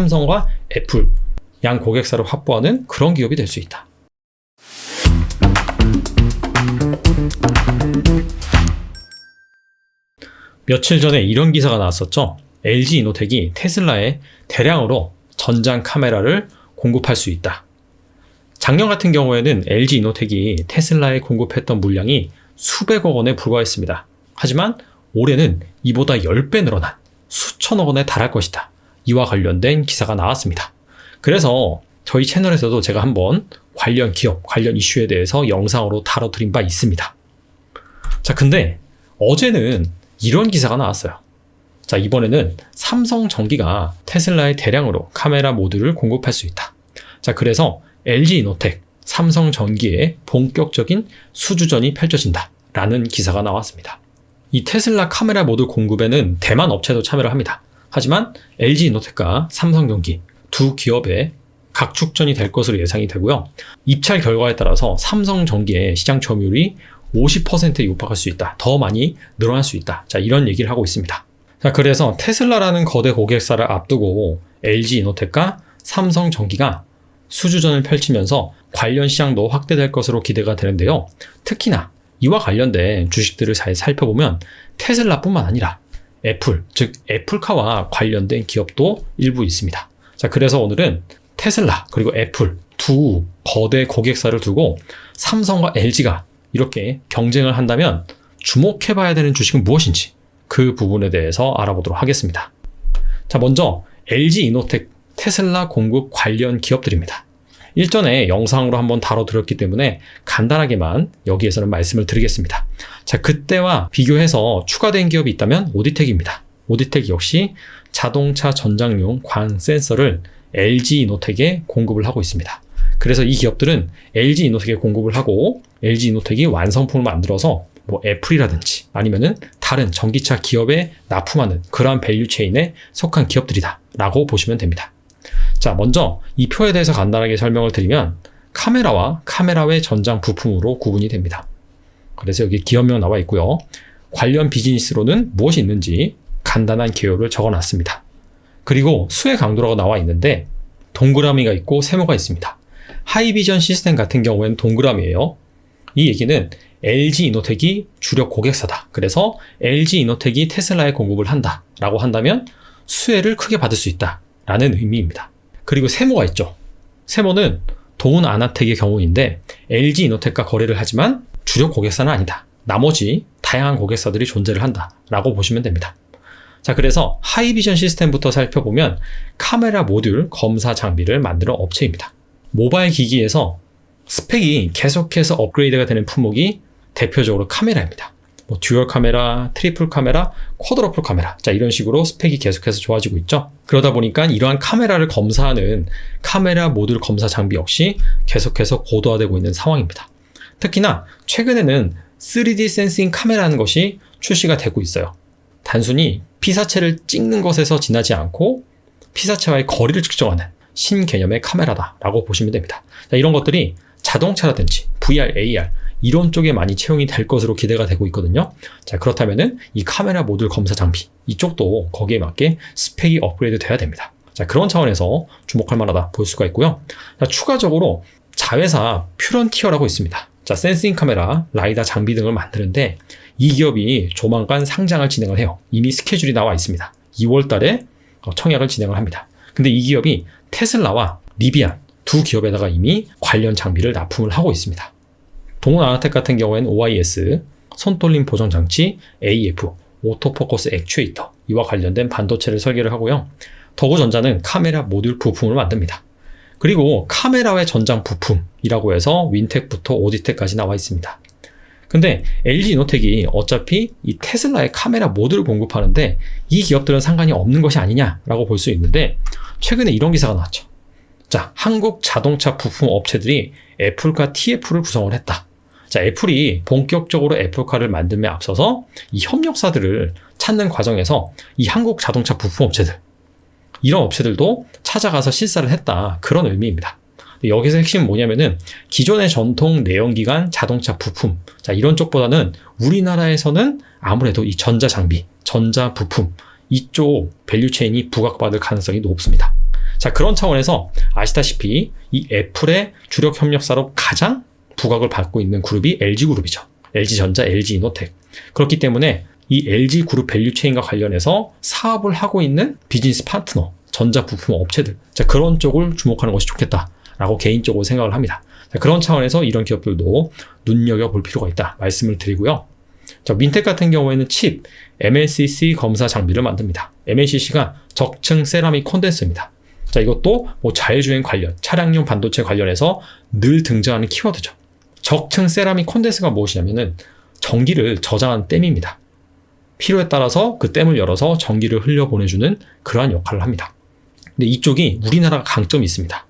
삼성과 애플 양 고객사를 확보하는 그런 기업이 될 수 있다. 며칠 전에 이런 기사가 나왔었죠. LG 이노텍이 테슬라에 대량으로 전장 카메라를 공급할 수 있다. 작년 같은 경우에는 LG 이노텍이 테슬라에 공급했던 물량이 수백억 원에 불과했습니다. 하지만 올해는 이보다 10배 늘어난 수천억 원에 달할 것이다. 이와 관련된 기사가 나왔습니다. 그래서 저희 채널에서도 제가 한번 관련 기업, 관련 이슈에 대해서 영상으로 다뤄드린 바 있습니다. 자, 근데 어제는 이런 기사가 나왔어요. 자, 이번에는 삼성 전기가 테슬라에 대량으로 카메라 모듈을 공급할 수 있다. 자, 그래서 LG 이노텍, 삼성 전기에 본격적인 수주전이 펼쳐진다. 라는 기사가 나왔습니다. 이 테슬라 카메라 모듈 공급에는 대만 업체도 참여를 합니다. 하지만 LG 이노텍과 삼성전기 두 기업의 각축전이 될 것으로 예상이 되고요. 입찰 결과에 따라서 삼성전기의 시장 점유율이 50%에 육박할 수 있다. 더 많이 늘어날 수 있다. 자, 이런 얘기를 하고 있습니다. 자, 그래서 테슬라라는 거대 고객사를 앞두고 LG 이노텍과 삼성 전기가 수주전을 펼치면서 관련 시장도 확대될 것으로 기대가 되는데요. 특히나 이와 관련된 주식들을 잘 살펴보면 테슬라뿐만 아니라 애플, 즉 애플카와 관련된 기업도 일부 있습니다. 자, 그래서 오늘은 테슬라 그리고 애플 두 거대 고객사를 두고 삼성과 LG가 이렇게 경쟁을 한다면 주목해 봐야 되는 주식은 무엇인지 그 부분에 대해서 알아보도록 하겠습니다. 자, 먼저 LG 이노텍 테슬라 공급 관련 기업들입니다. 일전에 영상으로 한번 다뤄드렸기 때문에 간단하게만 여기에서는 말씀을 드리겠습니다. 자, 그때와 비교해서 추가된 기업이 있다면 오디텍입니다. 오디텍 역시 자동차 전장용 광 센서를 LG 이노텍에 공급을 하고 있습니다. 그래서 이 기업들은 LG 이노텍에 공급을 하고 LG 이노텍이 완성품을 만들어서 뭐 애플이라든지 아니면은 다른 전기차 기업에 납품하는 그러한 밸류 체인에 속한 기업들이다 라고 보시면 됩니다. 자, 먼저 이 표에 대해서 간단하게 설명을 드리면 카메라와 카메라 외 전장 부품으로 구분이 됩니다. 그래서 여기 기업명 나와 있고요. 관련 비즈니스로는 무엇이 있는지 간단한 개요를 적어 놨습니다. 그리고 수의 강도라고 나와 있는데 동그라미가 있고 세모가 있습니다. 하이비전 시스템 같은 경우에는 동그라미예요. 이 얘기는 LG 이노텍이 주력 고객사다. 그래서 LG 이노텍이 테슬라에 공급을 한다. 라고 한다면 수혜를 크게 받을 수 있다. 라는 의미입니다. 그리고 세모가 있죠. 세모는 동은 아나텍의 경우인데 LG 이노텍과 거래를 하지만 주력 고객사는 아니다. 나머지 다양한 고객사들이 존재를 한다. 라고 보시면 됩니다. 자, 그래서 하이비전 시스템부터 살펴보면 카메라 모듈 검사 장비를 만드는 업체입니다. 모바일 기기에서 스펙이 계속해서 업그레이드가 되는 품목이 대표적으로 카메라입니다. 뭐 듀얼 카메라, 트리플 카메라, 쿼드러플 카메라. 자, 이런 식으로 스펙이 계속해서 좋아지고 있죠. 그러다 보니까 이러한 카메라를 검사하는 카메라 모듈 검사 장비 역시 계속해서 고도화되고 있는 상황입니다. 특히나 최근에는 3D 센싱 카메라는 것이 출시가 되고 있어요. 단순히 피사체를 찍는 것에서 지나지 않고 피사체와의 거리를 측정하는 신개념의 카메라다라고 보시면 됩니다. 자, 이런 것들이 자동차라든지 VR, AR 이런 쪽에 많이 채용이 될 것으로 기대가 되고 있거든요. 자, 그렇다면은 이 카메라 모듈 검사 장비 이쪽도 거기에 맞게 스펙이 업그레이드 돼야 됩니다. 자, 그런 차원에서 주목할 만하다 볼 수가 있고요. 자, 추가적으로 자회사 퓨런티어라고 있습니다. 자, 센싱 카메라, 라이다 장비 등을 만드는데 이 기업이 조만간 상장을 진행을 해요. 이미 스케줄이 나와 있습니다. 2월 달에 어, 청약을 진행을 합니다. 근데 이 기업이 테슬라와 리비안 두 기업에다가 이미 관련 장비를 납품을 하고 있습니다. 동원 아나텍 같은 경우에는 OIS, 손떨림 보정 장치, AF, 오토포커스 액추에이터 이와 관련된 반도체를 설계를 하고요. 더구전자는 카메라 모듈 부품을 만듭니다. 그리고 카메라의 전장 부품이라고 해서 윈텍부터 오디텍까지 나와 있습니다. 근데 LG 이노텍이 어차피 이 테슬라의 카메라 모듈을 공급하는데 이 기업들은 상관이 없는 것이 아니냐라고 볼 수 있는데 최근에 이런 기사가 나왔죠. 자, 한국 자동차 부품 업체들이 애플과 TF를 구성을 했다. 자, 애플이 본격적으로 애플카를 만듦에 앞서서 이 협력사들을 찾는 과정에서 이 한국 자동차 부품 업체들, 이런 업체들도 찾아가서 실사를 했다. 그런 의미입니다. 여기서 핵심은 뭐냐면은 기존의 전통 내연기관 자동차 부품, 자, 이런 쪽보다는 우리나라에서는 아무래도 이 전자 장비, 전자 부품, 이쪽 밸류체인이 부각받을 가능성이 높습니다. 자, 그런 차원에서 아시다시피 이 애플의 주력 협력사로 가장 부각을 받고 있는 그룹이 LG그룹이죠. LG전자, LG이노텍. 그렇기 때문에 이 LG그룹 밸류 체인과 관련해서 사업을 하고 있는 비즈니스 파트너, 전자 부품 업체들. 자, 그런 쪽을 주목하는 것이 좋겠다라고 개인적으로 생각을 합니다. 자, 그런 차원에서 이런 기업들도 눈여겨 볼 필요가 있다 말씀을 드리고요. 자, 민텍 같은 경우에는 칩, MLCC 검사 장비를 만듭니다. MLCC가 적층 세라믹 콘덴서입니다. 자, 이것도 뭐 자율주행 관련, 차량용 반도체 관련해서 늘 등장하는 키워드죠. 적층 세라믹 콘덴서가 무엇이냐면은 전기를 저장하는 댐입니다. 필요에 따라서 그 댐을 열어서 전기를 흘려 보내주는 그러한 역할을 합니다. 근데 이쪽이 우리나라가 강점이 있습니다.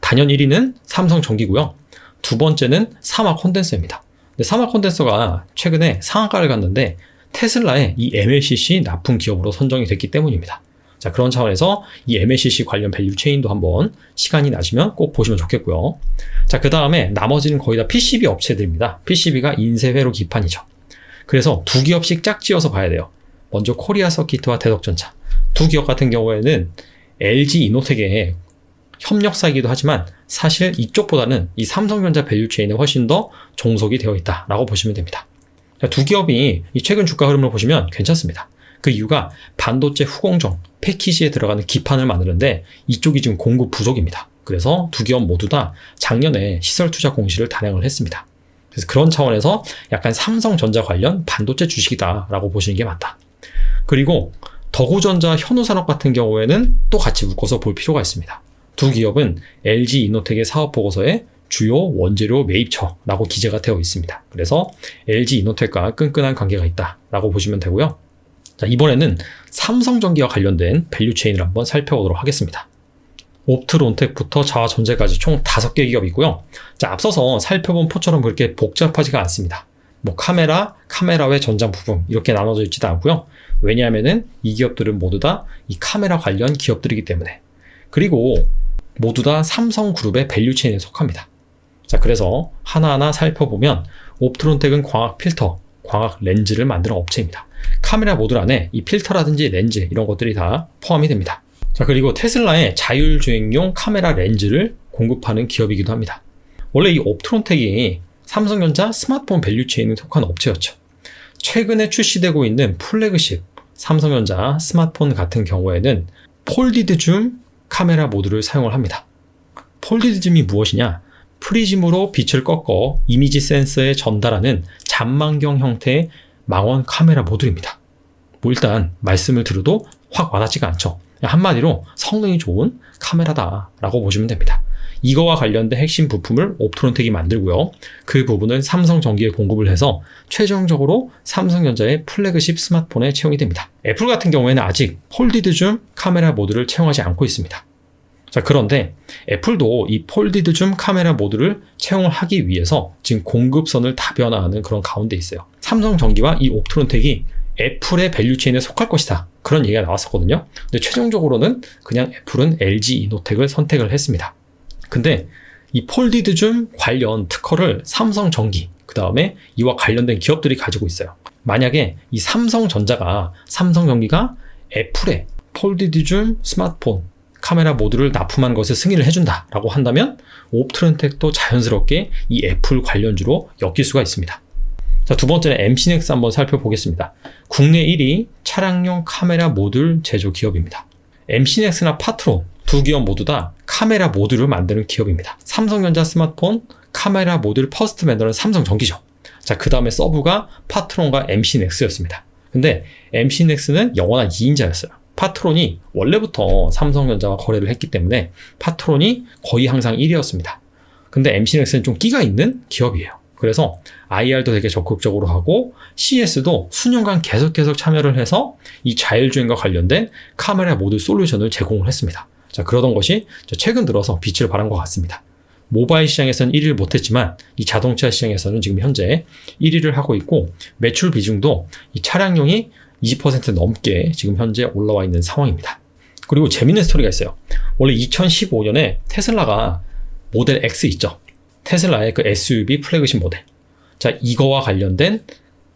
단연 1위는 삼성 전기고요. 두 번째는 사마 콘덴서입니다. 근데 사마 콘덴서가 최근에 상한가를 갔는데 테슬라의 이 MLCC 납품 기업으로 선정이 됐기 때문입니다. 자, 그런 차원에서 이 MLCC 관련 밸류 체인도 한번 시간이 나시면 꼭 보시면 좋겠고요. 자, 그 다음에 나머지는 거의 다 PCB 업체들입니다. PCB가 인쇄회로 기판이죠. 그래서 두 기업씩 짝지어서 봐야 돼요. 먼저 코리아 서키트와 대덕전차. 두 기업 같은 경우에는 LG 이노텍의 협력사이기도 하지만 사실 이쪽보다는 이 삼성전자 밸류 체인에 훨씬 더 종속이 되어 있다라고 보시면 됩니다. 두 기업이 최근 주가 흐름을 보시면 괜찮습니다. 그 이유가 반도체 후공정, 패키지에 들어가는 기판을 만드는데 이쪽이 지금 공급 부족입니다. 그래서 두 기업 모두 다 작년에 시설 투자 공시를 단행을 했습니다. 그래서 그런 차원에서 약간 삼성전자 관련 반도체 주식이다라고 보시는 게 맞다. 그리고 더구전자 현우산업 같은 경우에는 또 같이 묶어서 볼 필요가 있습니다. 두 기업은 LG 이노텍의 사업 보고서에 주요 원재료 매입처라고 기재가 되어 있습니다. 그래서 LG 이노텍과 끈끈한 관계가 있다라고 보시면 되고요. 자, 이번에는 삼성전기와 관련된 밸류체인을 한번 살펴보도록 하겠습니다. 옵트론텍부터 자화전자까지 총 5개 기업이고요. 자, 앞서서 살펴본 포처럼 그렇게 복잡하지가 않습니다. 뭐 카메라, 카메라 외 전장 부품 이렇게 나눠져 있지도 않고요. 왜냐하면은 이 기업들은 모두 다 이 카메라 관련 기업들이기 때문에 그리고 모두 다 삼성그룹의 밸류체인에 속합니다. 자, 그래서 하나하나 살펴보면 옵트론텍은 광학 필터, 광학 렌즈를 만드는 업체입니다. 카메라 모듈 안에 이 필터라든지 렌즈 이런 것들이 다 포함이 됩니다. 자, 그리고 테슬라의 자율주행용 카메라 렌즈를 공급하는 기업이기도 합니다. 원래 이 옵트론텍이 삼성전자 스마트폰 밸류체인에 속한 업체였죠. 최근에 출시되고 있는 플래그십 삼성전자 스마트폰 같은 경우에는 폴디드 줌 카메라 모드를 사용을 합니다. 폴디즘이 무엇이냐? 프리즘으로 빛을 꺾어 이미지 센서에 전달하는 잔망경 형태의 망원 카메라 모듈입니다. 뭐 일단 말씀을 들어도 확 와닿지가 않죠. 한마디로 성능이 좋은 카메라다라고 보시면 됩니다. 이거와 관련된 핵심 부품을 옵트론텍이 만들고요. 그 부분은 삼성 전기에 공급을 해서 최종적으로 삼성전자의 플래그십 스마트폰에 채용이 됩니다. 애플 같은 경우에는 아직 폴디드 줌 카메라 모드를 채용하지 않고 있습니다. 자, 그런데 애플도 이 폴디드 줌 카메라 모드를 채용을 하기 위해서 지금 공급선을 다변화하는 그런 가운데 있어요. 삼성전기와 이 옵트론텍이 애플의 밸류체인에 속할 것이다. 그런 얘기가 나왔었거든요. 근데 최종적으로는 그냥 애플은 LG 이노텍을 선택을 했습니다. 근데 이 폴디드 줌 관련 특허를 삼성전기, 그 다음에 이와 관련된 기업들이 가지고 있어요. 만약에 이 삼성전자가, 삼성전기가 애플의 폴디드 줌 스마트폰 카메라 모듈을 납품한 것을 승인을 해준다라고 한다면 옵트론텍도 자연스럽게 이 애플 관련주로 엮일 수가 있습니다. 자, 두 번째는 MC넥스 한번 살펴보겠습니다. 국내 1위 차량용 카메라 모듈 제조 기업입니다. MC넥스나 파트로 두 기업 모두 다 카메라 모듈을 만드는 기업입니다. 삼성전자 스마트폰 카메라 모듈 퍼스트 벤더는 삼성 전기죠. 자, 그 다음에 서브가 파트론과 MC넥스였습니다. 근데 MC넥스는 영원한 2인자였어요. 파트론이 원래부터 삼성전자와 거래를 했기 때문에 파트론이 거의 항상 1위였습니다. 근데 MC넥스는 좀 끼가 있는 기업이에요. 그래서 IR도 되게 적극적으로 하고 CS도 수년간 계속 계속 참여를 해서 이 자율주행과 관련된 카메라 모듈 솔루션을 제공을 했습니다. 자, 그러던 것이 최근 들어서 빛을 발한 것 같습니다. 모바일 시장에서는 1위를 못했지만 이 자동차 시장에서는 지금 현재 1위를 하고 있고 매출 비중도 이 차량용이 20% 넘게 지금 현재 올라와 있는 상황입니다. 그리고 재밌는 스토리가 있어요. 원래 2015년에 테슬라가 모델 X 있죠. 테슬라의 그 SUV 플래그십 모델. 자, 이거와 관련된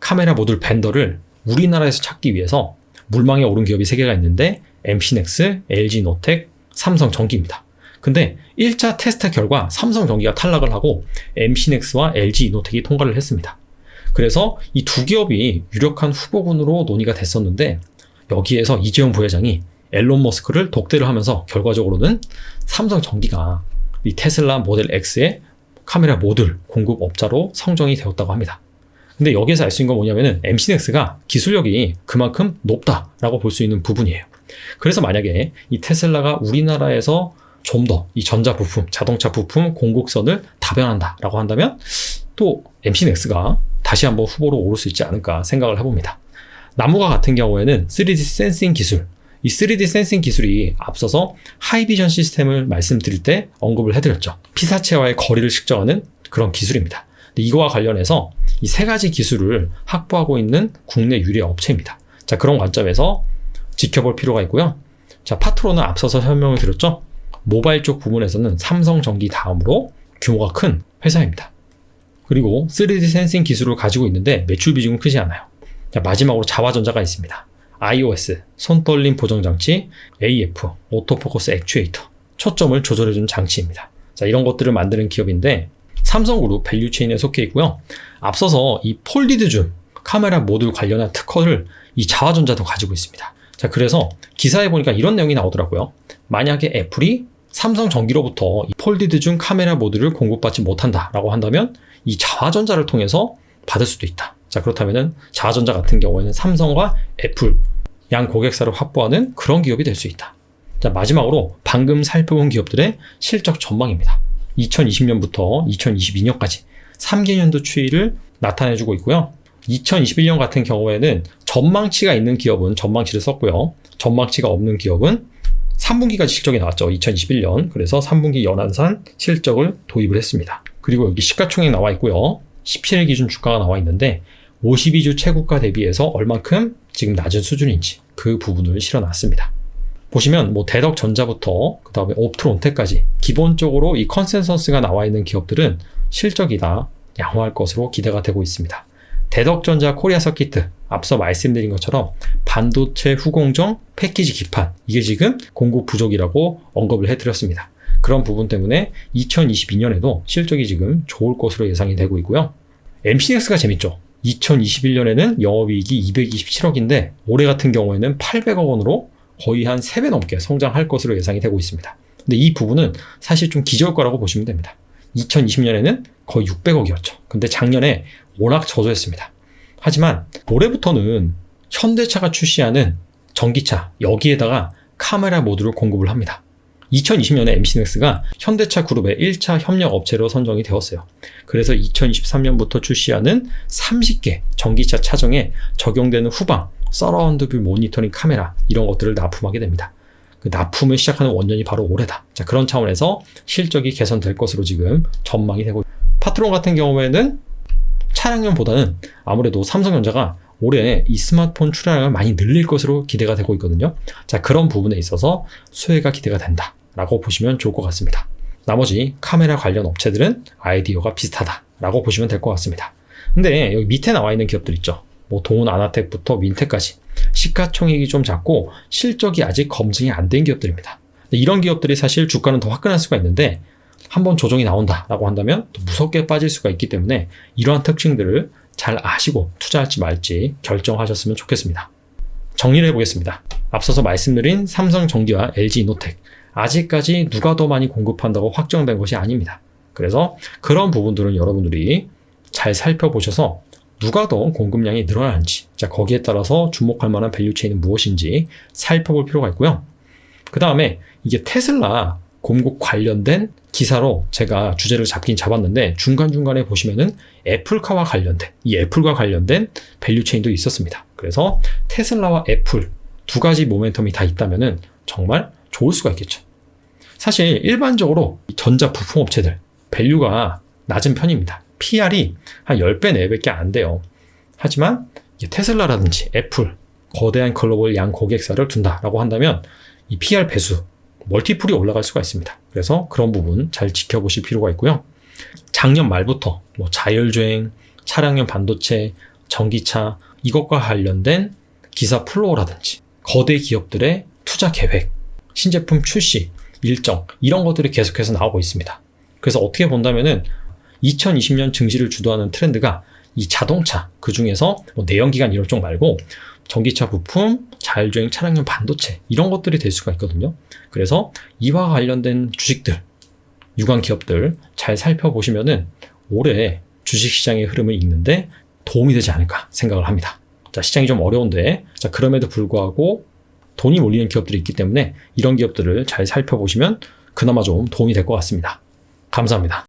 카메라 모듈 벤더를 우리나라에서 찾기 위해서 물망에 오른 기업이 3개가 있는데 MC넥스, LG노텍, 삼성 전기입니다. 근데 1차 테스트 결과 삼성 전기가 탈락을 하고 MC넥스와 LG 이노텍이 통과를 했습니다. 그래서 이 두 기업이 유력한 후보군으로 논의가 됐었는데 여기에서 이재용 부회장이 앨런 머스크를 독대를 하면서 결과적으로는 삼성 전기가 이 테슬라 모델 X의 카메라 모듈 공급업자로 성정이 되었다고 합니다. 근데 여기에서 알 수 있는 건 뭐냐면은 MC넥스가 기술력이 그만큼 높다라고 볼 수 있는 부분이에요. 그래서 만약에 이 테슬라가 우리나라에서 좀 더 이 전자 부품, 자동차 부품 공급선을 다변한다라고 한다면 또 MC넥스가 다시 한번 후보로 오를 수 있지 않을까 생각을 해봅니다. 나무가 같은 경우에는 3D 센싱 기술, 이 3D 센싱 기술이 앞서서 하이비전 시스템을 말씀드릴 때 언급을 해드렸죠. 피사체와의 거리를 측정하는 그런 기술입니다. 이거와 관련해서 이 세 가지 기술을 확보하고 있는 국내 유례 업체입니다. 자, 그런 관점에서 지켜볼 필요가 있고요. 자, 파트로는 앞서서 설명을 드렸죠. 모바일 쪽 부분에서는 삼성전기 다음으로 규모가 큰 회사입니다. 그리고 3D 센싱 기술을 가지고 있는데 매출 비중은 크지 않아요. 자, 마지막으로 자화전자가 있습니다. iOS, 손떨림 보정장치, AF, 오토포커스 액추에이터, 초점을 조절해주는 장치입니다. 자, 이런 것들을 만드는 기업인데 삼성그룹 밸류체인에 속해 있고요. 앞서서 이 폴디드 줌 카메라 모듈 관련한 특허를 이 자화전자도 가지고 있습니다. 자, 그래서 기사에 보니까 이런 내용이 나오더라고요. 만약에 애플이 삼성 전기로부터 이 폴디드 줌 카메라 모듈을 공급받지 못한다라고 한다면 이 자화전자를 통해서 받을 수도 있다. 자, 그렇다면은 자화전자 같은 경우에는 삼성과 애플 양 고객사를 확보하는 그런 기업이 될 수 있다. 자, 마지막으로 방금 살펴본 기업들의 실적 전망입니다. 2020년부터 2022년까지 3개년도 추이를 나타내주고 있고요. 2021년 같은 경우에는 전망치가 있는 기업은 전망치를 썼고요. 전망치가 없는 기업은 3분기까지 실적이 나왔죠. 2021년. 그래서 3분기 연한산 실적을 도입을 했습니다. 그리고 여기 시가총액 나와 있고요. 17일 기준 주가가 나와 있는데 52주 최고가 대비해서 얼만큼 지금 낮은 수준인지 그 부분을 실어놨습니다. 보시면 뭐 대덕전자부터 그 다음에 옵트론텍까지 기본적으로 이 컨센서스가 나와 있는 기업들은 실적이 다 양호할 것으로 기대가 되고 있습니다. 대덕전자 코리아 서키트 앞서 말씀드린 것처럼 반도체 후공정 패키지 기판 이게 지금 공급 부족이라고 언급을 해드렸습니다. 그런 부분 때문에 2022년에도 실적이 지금 좋을 것으로 예상이 되고 있고요. MCX가 재밌죠. 2021년에는 영업이익이 227억인데 올해 같은 경우에는 800억 원으로 거의 한 3배 넘게 성장할 것으로 예상이 되고 있습니다. 근데 이 부분은 사실 좀 기저일 거라고 보시면 됩니다. 2020년에는 거의 600억이었죠. 근데 작년에 워낙 저조했습니다. 하지만 올해부터는 현대차가 출시하는 전기차 여기에다가 카메라 모듈을 공급을 합니다. 2020년에 MC넥스가 현대차 그룹의 1차 협력 업체로 선정이 되었어요. 그래서 2023년부터 출시하는 30개 전기차 차종에 적용되는 후방, 서라운드 뷰 모니터링 카메라 이런 것들을 납품하게 됩니다. 그 납품을 시작하는 원년이 바로 올해다. 자, 그런 차원에서 실적이 개선될 것으로 지금 전망이 되고 파트론 같은 경우에는 차량용보다는 아무래도 삼성전자가 올해 이 스마트폰 출하량을 많이 늘릴 것으로 기대가 되고 있거든요. 자, 그런 부분에 있어서 수혜가 기대가 된다. 라고 보시면 좋을 것 같습니다. 나머지 카메라 관련 업체들은 아이디어가 비슷하다. 라고 보시면 될 것 같습니다. 근데 여기 밑에 나와 있는 기업들 있죠. 뭐 동훈 아나텍부터 민텍까지 시가총액이 좀 작고 실적이 아직 검증이 안 된 기업들입니다. 이런 기업들이 사실 주가는 더 화끈할 수가 있는데 한번 조정이 나온다라고 한다면 또 무섭게 빠질 수가 있기 때문에 이러한 특징들을 잘 아시고 투자할지 말지 결정하셨으면 좋겠습니다. 정리를 해보겠습니다. 앞서서 말씀드린 삼성전기와 LG이노텍 아직까지 누가 더 많이 공급한다고 확정된 것이 아닙니다. 그래서 그런 부분들은 여러분들이 잘 살펴보셔서 누가 더 공급량이 늘어나는지, 자, 거기에 따라서 주목할 만한 밸류체인은 무엇인지 살펴볼 필요가 있고요. 그 다음에 이게 테슬라 공급 관련된 기사로 제가 주제를 잡긴 잡았는데 중간중간에 보시면은 애플카와 관련된, 이 애플과 관련된 밸류체인도 있었습니다. 그래서 테슬라와 애플 두 가지 모멘텀이 다 있다면은 정말 좋을 수가 있겠죠. 사실 일반적으로 전자 부품 업체들 밸류가 낮은 편입니다. PR이 한 10배, 4배밖에 안 돼요. 하지만 테슬라라든지 애플, 거대한 글로벌 양 고객사를 둔다라고 한다면 이 PR 배수, 멀티플이 올라갈 수가 있습니다. 그래서 그런 부분 잘 지켜보실 필요가 있고요. 작년 말부터 뭐 자율주행, 차량용 반도체, 전기차 이것과 관련된 기사 플로어라든지 거대 기업들의 투자 계획, 신제품 출시 일정 이런 것들이 계속해서 나오고 있습니다. 그래서 어떻게 본다면은 2020년 증시를 주도하는 트렌드가 이 자동차 그 중에서 뭐 내연기관 이런 쪽 말고 전기차 부품, 자율주행 차량용 반도체 이런 것들이 될 수가 있거든요. 그래서 이와 관련된 주식들, 유관 기업들 잘 살펴보시면은 올해 주식 시장의 흐름을 읽는데 도움이 되지 않을까 생각을 합니다. 자, 시장이 좀 어려운데, 자, 그럼에도 불구하고 돈이 몰리는 기업들이 있기 때문에 이런 기업들을 잘 살펴보시면 그나마 좀 도움이 될 것 같습니다. 감사합니다.